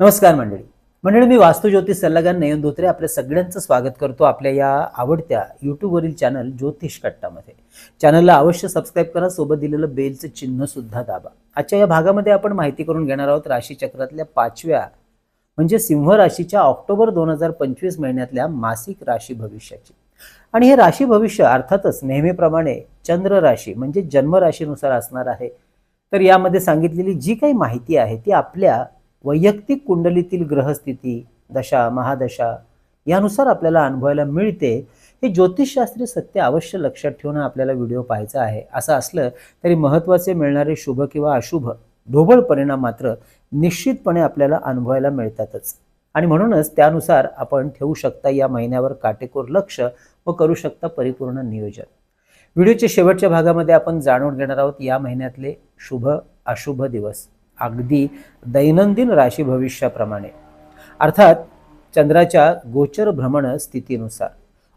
नमस्कार मंडळी. मंडळी मी वास्तू ज्योतिष सल्लागार नयन धोत्रे आपल्या सगळ्यांचं स्वागत करतो आपल्या या आवडत्या यूट्यूबवरील चॅनल ज्योतिष कट्टामध्ये. चॅनलला अवश्य सबस्क्राईब करा सोबत दिलेलं बेलचं चिन्ह सुद्धा दाबा. आजच्या या भागामध्ये आपण माहिती करून घेणार आहोत राशीचक्रातल्या पाचव्या म्हणजे सिंह राशीच्या ऑक्टोबर दोन हजार पंचवीस महिन्यातल्या मासिक राशी भविष्याची. आणि हे राशी भविष्य अर्थातच नेहमीप्रमाणे चंद्र राशी म्हणजे जन्म राशीनुसार असणार आहे. तर यामध्ये सांगितलेली जी काही माहिती आहे ती आपल्या वैयक्तिक कुंडलीतील ग्रहस्थिती दशा महादशा यानुसार आपल्याला अनुभवायला मिळते. हे ज्योतिषशास्त्रीय सत्य अवश्य लक्षात ठेवून आपल्याला व्हिडिओ पाहायचा आहे. असं असलं तरी महत्त्वाचे मिळणारे शुभ किंवा अशुभ ढोबळ परिणाम मात्र निश्चितपणे आपल्याला अनुभवायला मिळतातच. आणि म्हणूनच त्यानुसार आपण ठेवू शकता या महिन्यावर काटेकोर लक्ष व करू शकता परिपूर्ण नियोजन. व्हिडिओच्या शेवटच्या भागामध्ये आपण जाणून घेणार आहोत या महिन्यातले शुभ अशुभ दिवस. अगदी दैनंदिन राशी भविष्याप्रमाणे. अर्थात चंद्राच्या गोचर भ्रमण स्थितीनुसार.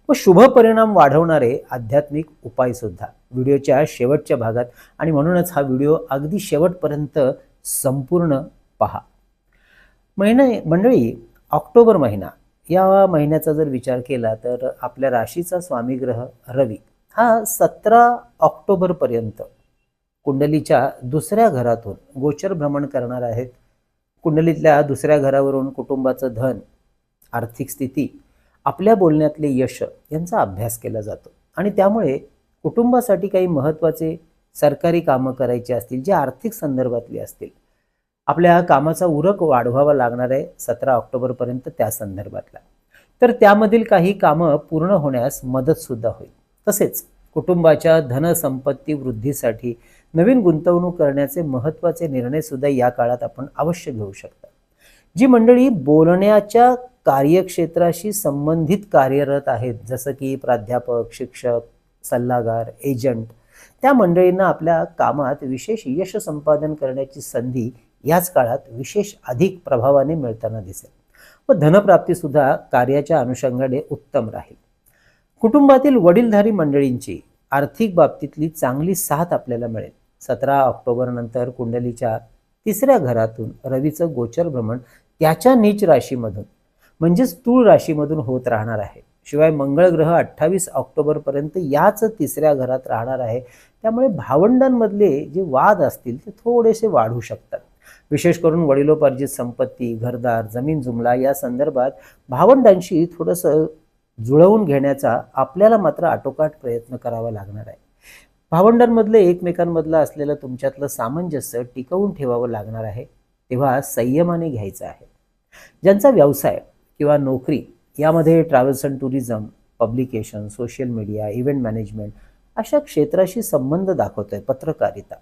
व शुभ परिणाम वाढवणारे आध्यात्मिक उपायसुद्धा व्हिडिओच्या शेवटच्या भागात आणि म्हणूनच हा व्हिडिओ अगदी शेवटपर्यंत संपूर्ण पहा. महिने मंडळी ऑक्टोबर महिना. या महिन्याचा जर विचार केला तर आपल्या राशीचा स्वामीग्रह रवी. हा सतरा ऑक्टोबरपर्यंत कुंडलीच्या दुसऱ्या घरातून गोचर भ्रमण करणार आहेत. कुंडलीतल्या दुसऱ्या घरावरून कुटुंबाचं धन आर्थिक स्थिती आपल्या बोलण्यातले यश यांचा अभ्यास केला जातो. आणि त्यामुळे कुटुंबासाठी काही महत्त्वाचे सरकारी कामं करायची असतील जे आर्थिक संदर्भातली असतील आपल्या कामाचा उरक वाढवावा लागणार आहे सतरा ऑक्टोबरपर्यंत त्या संदर्भातला. तर त्यामधील काही कामं पूर्ण होण्यास मदतसुद्धा होईल. तसेच कुटुंबाच्या धनसंपत्ती वृद्धीसाठी नवीन गुंतवणूक करण्याचे महत्त्वाचे निर्णय सुद्धा या काळात आपण अवश्य घेऊ शकता. जी मंडळी बोलण्याच्या कार्यक्षेत्राशी संबंधित कार्यरत आहेत जसं की प्राध्यापक शिक्षक सल्लागार एजंट त्या मंडळींना आपल्या कामात विशेष यश संपादन करण्याची संधी याच काळात विशेष अधिक प्रभावाने मिळताना दिसेल. व धनप्राप्तीसुद्धा कार्याच्या अनुषंगाने उत्तम राहील. कुटुंबातील वडीलधारी मंडळींची आर्थिक बाबतीतली चांगली साथ आपल्याला मिळेल. सतरा ऑक्टोबर नंतर कुंडलीच्या तिसऱ्या घरातून रवीचं गोचर भ्रमण त्याच्या नीच राशीमधून म्हणजेच तूळ राशीमधून होत राहणार आहे. शिवाय मंगळ ग्रह अठ्ठावीस ऑक्टोबरपर्यंत याच तिसऱ्या घरात राहणार आहे. त्यामुळे भावंडांमधले जे वाद असतील ते थोडेसे वाढू शकतात. विशेष करून वडिलोपार्जित संपत्ती घरदार जमीन जुमला या संदर्भात भावंडांशी थोडंसं जुळवून घेण्याचा आपल्याला मात्र आटोकाट प्रयत्न करावा लागणार आहे. भावंडांमधलं एकमेकांमधलं असलेलं तुमच्यातलं सामंजस्य टिकवून ठेवावं लागणार आहे तेव्हा संयमाने घ्यायचं आहे. ज्यांचा व्यवसाय किंवा नोकरी यामध्ये travels and tourism publication social media event management अशा क्षेत्राशी संबंध दाखवतोय पत्रकारिता.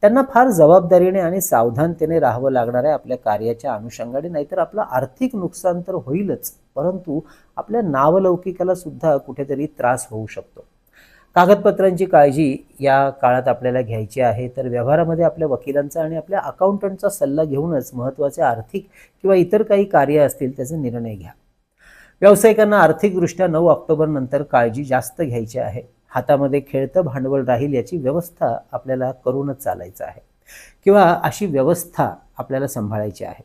त्यांना फार जबाबदारीने आणि सावधानतेने राहावं लागणार आहे आपल्या कार्याच्या अनुषंगाने नाहीतर आपलं आर्थिक नुकसान तर होईलच परंतु आपल्या नावलौकिकाला सुद्धा कुठेतरी त्रास होऊ शकतो. कागदपत्रांची काळजी या काळात आपल्याला घ्यायची आहे. तर व्यवहारामध्ये आपल्या वकिलांचा आणि आपल्या अकाउंटंटचा सल्ला घेऊनच महत्त्वाचे आर्थिक किंवा इतर काही कार्य असतील त्याचा निर्णय घ्या. व्यावसायिकांना आर्थिकदृष्ट्या नऊ ऑक्टोबरनंतर काळजी जास्त घ्यायची आहे. हातामध्ये खेळतं भांडवल राहील याची व्यवस्था आपल्याला करूनच चालायचं आहे. किंवा अशी व्यवस्था आपल्याला सांभाळायची आहे.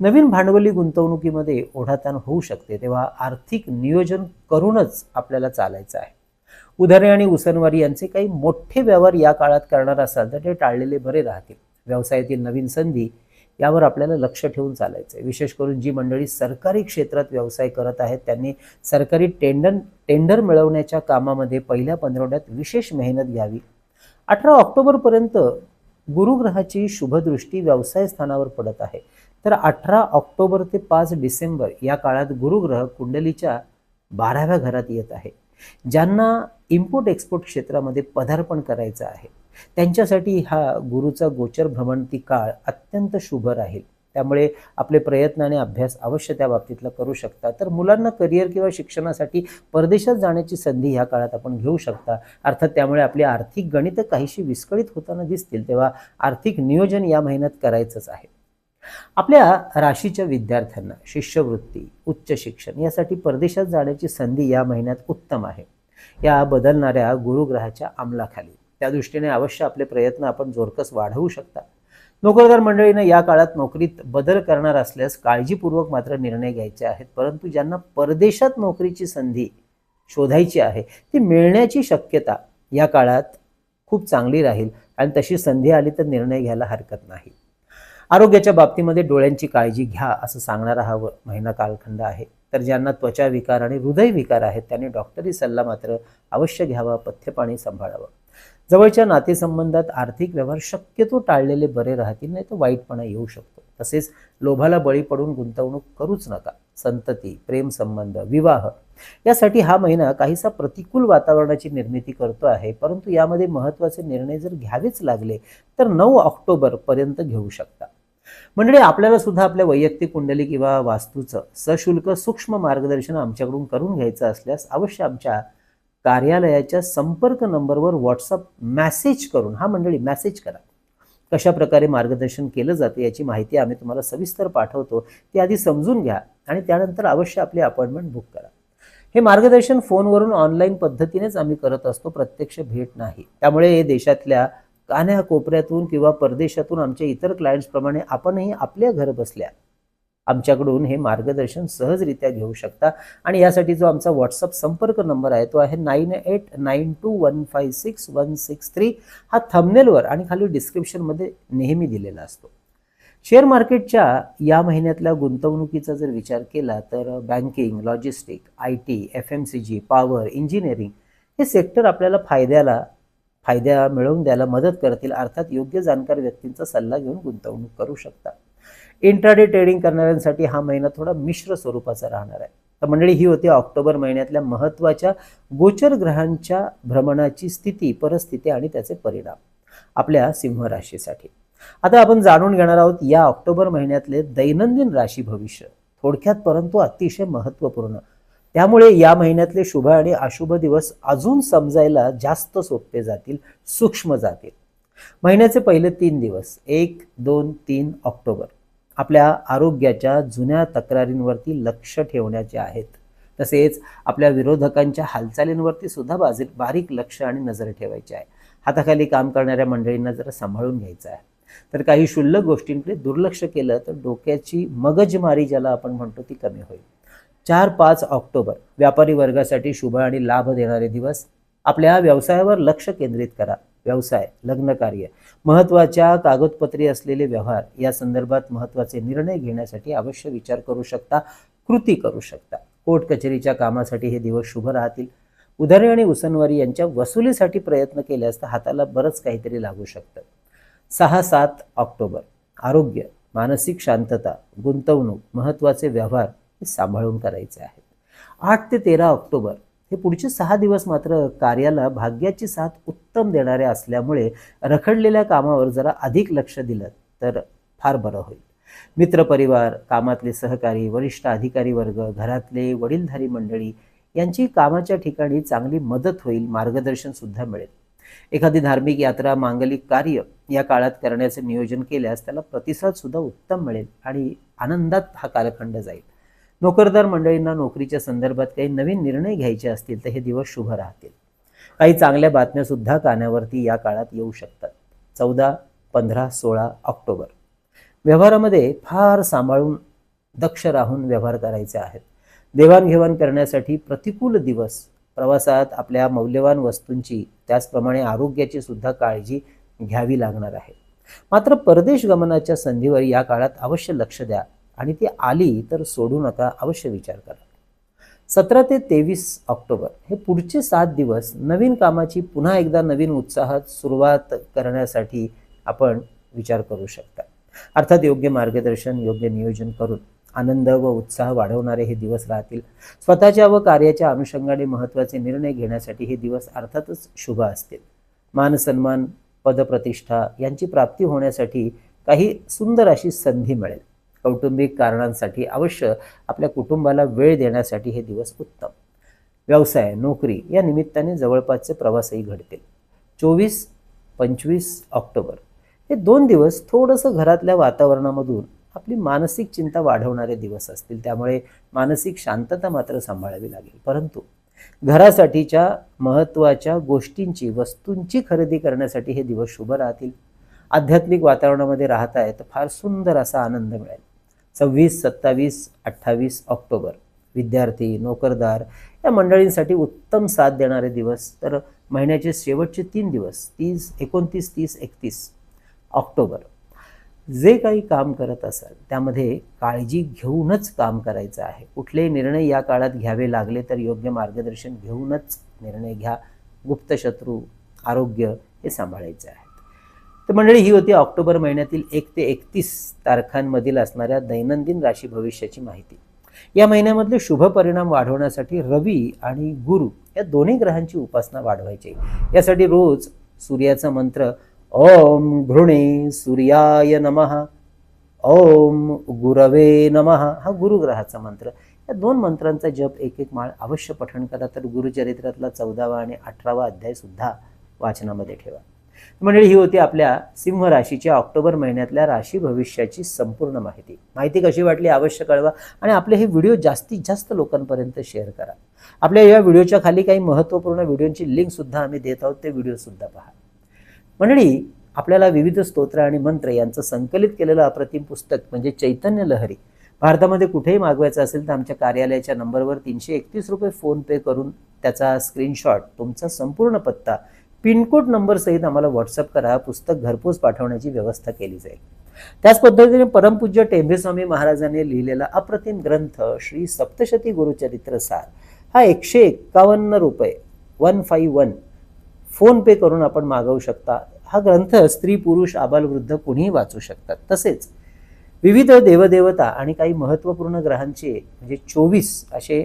नवीन भांडवली गुंतवणुकीमध्ये ओढाताण होऊ शकते तेव्हा आर्थिक नियोजन करूनच आपल्याला चालायचं आहे. उधारे आणि उसनवारी यांचे काही मोठे व्यवहार या काळात करणार असाल तर ते टाळलेले बरे राहतील. व्यवसायातील नवीन संधी यावर आपल्याला लक्ष ठेवून चालायचं आहे विशेष करून जी मंडळी सरकारी क्षेत्रात व्यवसाय करत आहेत त्यांनी सरकारी टेंडर टेंडर मिळवण्याच्या कामामध्ये पहिल्या पंधरवड्यात विशेष मेहनत घ्यावी. अठरा ऑक्टोबरपर्यंत गुरुग्रहाची शुभदृष्टी व्यवसाय स्थानावर पडत आहे. तर अठरा ऑक्टोबर ते पाच डिसेंबर या काळात गुरुग्रह कुंडलीच्या बाराव्या घरात येत आहे. ज्यांना इम्पोर्ट एक्सपोर्ट क्षेत्रामध्ये पदार्पण करायचं आहे त्यांच्यासाठी हा गुरुचा गोचर भ्रमणती काळ अत्यंत शुभ राहील. त्यामुळे आपले प्रयत्न आणि अभ्यास अवश्य त्या बाबतीतला करू शकता. तर मुलांना करिअर किंवा शिक्षणासाठी परदेशात जाण्याची संधी ह्या काळात आपण घेऊ शकता. अर्थात त्यामुळे आपली आर्थिक गणितं काहीशी विस्कळीत होताना दिसतील तेव्हा आर्थिक नियोजन या महिन्यात करायचंच आहे. आपल्या राशीच्या विद्यार्थ्यांना शिष्यवृत्ती उच्च शिक्षण यासाठी परदेशात जाण्याची संधी या महिन्यात उत्तम आहे. या बदलणाऱ्या गुरुग्रहाच्या अंमलाखाली. त्या दृष्टीने अवश्य आपले प्रयत्न आपण जोरकस वाढवू शकता. नोकरदार मंडळीनं या काळात नोकरीत बदल करणार असल्यास काळजीपूर्वक मात्र निर्णय घ्यायचे आहेत परंतु ज्यांना परदेशात नोकरीची संधी शोधायची आहे ती मिळण्याची शक्यता या काळात खूप चांगली राहील आणि तशी संधी आली तर निर्णय घ्यायला हरकत नाही. आरोग्याच्या बाबतीमध्ये डोळ्यांची काळजी घ्या असं सांगणारा हा महिना कालखंड आहे. तर ज्यांना त्वचा विकार आणि हृदय विकार आहेत त्यांनी डॉक्टरी सल्ला मात्र अवश्य घ्यावा पथ्यपाणी सांभाळावं. जवळच्या नातेसंबंधात आर्थिक व्यवहार शक्यतो टाळलेले बरे राहतील नाही तर वाईटपणा येऊ शकतो. तसेच लोभाला बळी पडून गुंतवणूक करूच नका. संतती प्रेमसंबंध विवाह यासाठी हा महिना काहीसा प्रतिकूल वातावरणाची निर्मिती करतो आहे. परंतु यामध्ये महत्त्वाचे निर्णय जर घ्यावेच लागले तर नऊ ऑक्टोबर पर्यंत घेऊ शकता. मंडळी आपल्याला सुद्धा आपल्या वैयक्तिक कुंडली किंवा वास्तूचं सशुल्क सूक्ष्म मार्गदर्शन आमच्याकडून करून घ्यायचं असल्यास अवश्य आमच्या कार्यालयाच्या संपर्क नंबरवर व्हॉट्सअप मॅसेज करून हा मंडळी मॅसेज करा. कशा प्रकारे मार्गदर्शन केलं जातं याची माहिती आम्ही तुम्हाला सविस्तर पाठवतो ती आधी समजून घ्या आणि त्यानंतर अवश्य आपली अपॉइंटमेंट बुक करा. हे मार्गदर्शन फोनवरून ऑनलाईन पद्धतीनेच आम्ही करत असतो प्रत्यक्ष भेट नाही. त्यामुळे देशातल्या कान्या कोपऱ्यातून किंवा परदेशातून आमच्या इतर क्लायंट्सप्रमाणे आपणही आपल्या घर बसल्या. आमच्याकडून हे मार्गदर्शन सहजरित्या घेऊ शकता. आणि यासाठी जो आमचा व्हॉट्सअप संपर्क नंबर आहे तो आहे nine eight nine two one five six one six three. हा थंबनेलवर आणि खाली डिस्क्रिप्शनमध्ये नेहमी दिलेला असतो. शेअर मार्केटच्या या महिन्यातल्या गुंतवणुकीचा जर विचार केला तर banking logistic I T F M C G power engineering हे सेक्टर आपल्याला फायद्याला फायद्या मिळवून द्यायला मदत करतील. अर्थात योग्य जाणकार व्यक्तींचा सल्ला घेऊन गुंतवणूक करू शकता. इंट्राडे ट्रेडिंग करणाऱ्यांसाठी हा महिना थोडा मिश्र स्वरूपाचा राहणार आहे. तर मंडळी ही होती ऑक्टोबर महिन्यातल्या महत्त्वाच्या गोचर ग्रहांच्या भ्रमणाची स्थिती परिस्थिती आणि त्याचे परिणाम आपल्या सिंह राशीसाठी आता आपण जाणून घेणार आहोत या ऑक्टोबर महिन्यातले दैनंदिन राशी भविष्य. थोडक्यात परंतु अतिशय महत्त्वपूर्ण. त्यामुळे या महिन्यातले शुभ आणि अशुभ दिवस अजून समजायला जास्त सोपे जातील सूक्ष्म जातील. महिन्याचे पहिले तीन दिवस एक दोन तीन ऑक्टोबर. आपल्या आरोग्याच्या जुन्या तक्रारींवरती लक्ष ठेवण्याचे आहेत. तसेच आपल्या विरोधकांच्या हालचालींवरती सुद्धा बाजी बारीक लक्ष आणि नजर ठेवायची आहे. हाताखाली काम करणाऱ्या मंडळींना जरा सांभाळून घ्यायचं आहे. तर काही क्षुल्लक गोष्टींकडे दुर्लक्ष केलं तर डोक्याची मगजमारी ज्याला आपण म्हणतो ती कमी होईल. चार पाच ऑक्टोबर. व्यापारी वर्गासाठी शुभ आणि लाभ देणारे दिवस. आपल्या व्यवसायावर लक्ष केंद्रित करा. व्यवसाय लग्न कार्य महत्त्वाच्या कागदपत्री असलेले व्यवहार या संदर्भात महत्त्वाचे निर्णय घेण्यासाठी अवश्य विचार करू शकता कृती करू शकता. कोर्ट कचेरीच्या कामासाठी हे दिवस शुभ राहतील. उधारी आणि उसनवारी यांच्या वसुलीसाठी प्रयत्न केल्यास तर हाताला बरंच काहीतरी लागू शकतं. सहा सात ऑक्टोबर. आरोग्य मानसिक शांतता गुंतवणूक महत्त्वाचे व्यवहार सांभाळून करायचे आहेत. आठ ते तेरा ऑक्टोबर हे पुढचे सहा दिवस मात्र कार्याला भाग्याची साथ उत्तम देणारे असल्यामुळे रखडलेल्या कामावर जरा अधिक लक्ष दिलं तर फार बरं होईल. मित्रपरिवार कामातले सहकारी वरिष्ठ अधिकारी वर्ग घरातले वडीलधारी मंडळी यांची कामाच्या ठिकाणी चांगली मदत होईल मार्गदर्शन सुद्धा मिळेल. एखादी धार्मिक यात्रा मांगलिक कार्य या काळात करण्याचे नियोजन केल्यास त्याला प्रतिसाद सुद्धा उत्तम मिळेल आणि आनंदात हा कालखंड जाईल. नोकरदार मंडळींना नोकरीच्या संदर्भात काही नवीन निर्णय घ्यायचे असतील तर हे दिवस शुभ राहतील. काही चांगल्या बातम्यासुद्धा कानावरती या काळात येऊ शकतात. चौदा पंधरा सोळा ऑक्टोबर. व्यवहारामध्ये फार सांभाळून दक्ष राहून व्यवहार करायचे आहेत. देवाणघेवाण करण्यासाठी प्रतिकूल दिवस. प्रवासात आपल्या मौल्यवान वस्तूंची त्याचप्रमाणे आरोग्याची सुद्धा काळजी घ्यावी लागणार आहे. मात्र परदेश गमनाच्या संधीवर या काळात अवश्य लक्ष द्या. आणि ती आली तर सोडू नका अवश्य विचार करा. सतरा ते तेवीस ऑक्टोबर हे पुढचे सात दिवस नवीन कामाची पुन्हा एकदा नवीन उत्साहात सुरुवात करण्यासाठी आपण विचार करू शकता. अर्थात योग्य मार्गदर्शन योग्य नियोजन करून आनंद व उत्साह वाढवणारे हे दिवस राहतील. स्वतःच्या व कार्याच्या अनुषंगाने महत्त्वाचे निर्णय घेण्यासाठी हे दिवस अर्थातच शुभ असतील. मानसन्मान पदप्रतिष्ठा यांची प्राप्ती होण्यासाठी काही सुंदर अशी संधी मिळेल. कौटुंबिक कारणांसाठी अवश्य आपल्या कुटुंबाला वेळ देण्यासाठी हे दिवस उत्तम. व्यवसाय नोकरी या निमित्ताने जवळपासचे प्रवासही घडतील. चोवीस पंचवीस ऑक्टोबर हे दोन दिवस थोडंसं घरातल्या वातावरणामधून आपली मानसिक चिंता वाढवणारे दिवस असतील. त्यामुळे मानसिक शांतता मात्र सांभाळावी लागेल. परंतु घरासाठीच्या महत्त्वाच्या गोष्टींची वस्तूंची खरेदी करण्यासाठी हे दिवस शुभ राहतील. आध्यात्मिक वातावरणामध्ये राहत आहे तर फार सुंदर असा आनंद मिळेल. सव्वीस सत्तावीस अठ्ठावीस ऑक्टोबर. विद्यार्थी नोकरदार या मंडळींसाठी उत्तम साथ देणारे दिवस. तर महिन्याचे शेवटचे तीन दिवस तीस एकोणतीस तीस एकतीस ऑक्टोबर. जे काही काम करत असाल त्यामध्ये काळजी घेऊनच काम करायचं आहे. कुठलेही निर्णय या काळात घ्यावे लागले तर योग्य मार्गदर्शन घेऊनच निर्णय घ्या. गुप्तशत्रू आरोग्य हे सांभाळायचं आहे. तर मंडळी ही होती ऑक्टोबर महिन्यातील एक ते एकतीस तारखांमधील असणाऱ्या दैनंदिन राशी भविष्याची माहिती. या महिन्यामधले शुभ परिणाम वाढवण्यासाठी रवी आणि गुरु या दोन्ही ग्रहांची उपासना वाढवायची. यासाठी रोज सूर्याचा मंत्र ओम घृणे सूर्याय नमः ओम गुरवे नमः हा गुरुग्रहाचा मंत्र. या दोन मंत्रांचा जप एक एक माळ अवश्य पठण करा. तर गुरुचरित्रातला चौदावा आणि अठरावा अध्याय सुद्धा वाचनामध्ये ठेवा. मंडळी ही होती आपल्या सिंह राशीच्या ऑक्टोबर महिन्यातल्या राशी भविष्याची संपूर्ण माहिती. माहिती कशी वाटली अवश्य कळवा आणि आपले हे व्हिडिओ जास्तीत जास्त लोकांपर्यंत शेअर करा. आपल्या या व्हिडिओच्या खाली काही महत्त्वपूर्ण व्हिडिओची लिंक सुद्धा आम्ही देत आहोत ते व्हिडिओ सुद्धा पहा. मंडळी आपल्याला विविध स्तोत्र आणि मंत्र यांचं संकलित केलेलं अप्रतिम पुस्तक म्हणजे चैतन्य लहरी. भारतामध्ये कुठेही मागवायचं असेल तर आमच्या कार्यालयाच्या नंबरवर तीनशे एकतीस रुपये फोनपे करून त्याचा स्क्रीनशॉट तुमचा संपूर्ण पत्ता पिनकोड नंबरसहित आम्हाला व्हॉट्सअप करा. पुस्तक घरपोच पाठवण्याची व्यवस्था केली जाईल. त्याच पद्धतीने परमपूज्य टेंभेस्वामी महाराजांनी लिहिलेला अप्रतिम ग्रंथ श्री सप्तशती गुरुचरित्र सार. हा एकशे एक्कावन्न रुपये one five one PhonePe करून आपण मागवू शकता. हा ग्रंथ स्त्री पुरुष आबालवृद्ध कुणीही वाचू शकतात. तसेच विविध देवदेवता आणि काही महत्त्वपूर्ण ग्रहांचे म्हणजे चोवीस असे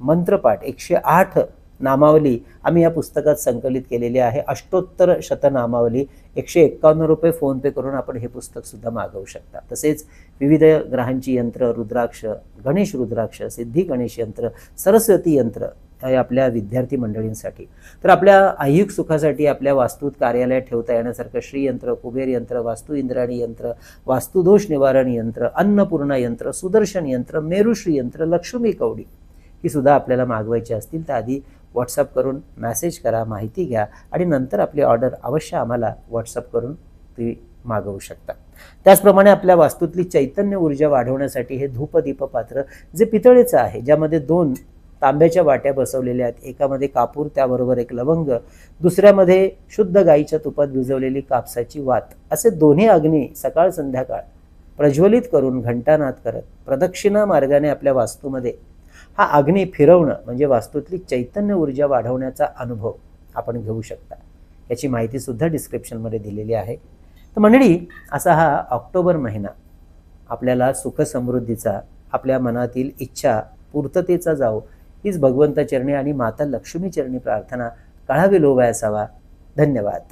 मंत्रपाठ एकशे आठ नामावली. आम्ही या पुस्तकात संकलित केलेली आहे. अष्टोत्तर शतनामावली. एकशे एक्कावन्न रुपये फोनपे करून आपण हे पुस्तक सुद्धा मागवू शकता. तसेच विविध ग्रहांची यंत्र रुद्राक्ष गणेश रुद्राक्ष सिद्धी गणेश यंत्र सरस्वती यंत्र हे आपल्या विद्यार्थी मंडळींसाठी. तर आपल्या ऐहिक सुखासाठी आपल्या वास्तूत कार्यालयात ठेवता येण्यासारखं श्रीयंत्र कुबेर यंत्र वास्तू इंद्राणी यंत्र वास्तुदोष निवारण यंत्र अन्नपूर्णा यंत्र सुदर्शन यंत्र मेरुश्री यंत्र लक्ष्मी कवडी ही सुद्धा आपल्याला मागवायची असतील. तर आधी व्हॉट्सअप करून मेसेज करा माहिती घ्या आणि नंतर आपली ऑर्डर अवश्य आम्हाला व्हॉट्सअप करून ती मागवू शकता. त्याचप्रमाणे आपल्या वास्तूतली चैतन्य ऊर्जा वाढवण्यासाठी हे धूपदीप पात्र जे पितळेचं आहे ज्यामध्ये दोन तांब्याच्या वाट्या बसवलेल्या आहेत एकामध्ये कापूर त्याबरोबर एक लवंग दुसऱ्यामध्ये शुद्ध गाईच्या तुपात भिजवलेली कापसाची वात असे दोन्ही अग्नी सकाळ संध्याकाळ प्रज्वलित करून घंटानाद करत प्रदक्षिणा मार्गाने आपल्या वास्तूमध्ये हा अग्नी फिरवणं म्हणजे वास्तूतली चैतन्य ऊर्जा वाढवण्याचा अनुभव आपण घेऊ शकता. याची माहितीसुद्धा डिस्क्रिप्शनमध्ये दिलेली आहे. तर मंडळी असा हा ऑक्टोबर महिना आपल्याला सुखसमृद्धीचा आपल्या मनातील इच्छा पूर्ततेचा जाओ हीच भगवंत चरणी आणि माता लक्ष्मी चरणी प्रार्थना काळावी लोभाय असावा. धन्यवाद.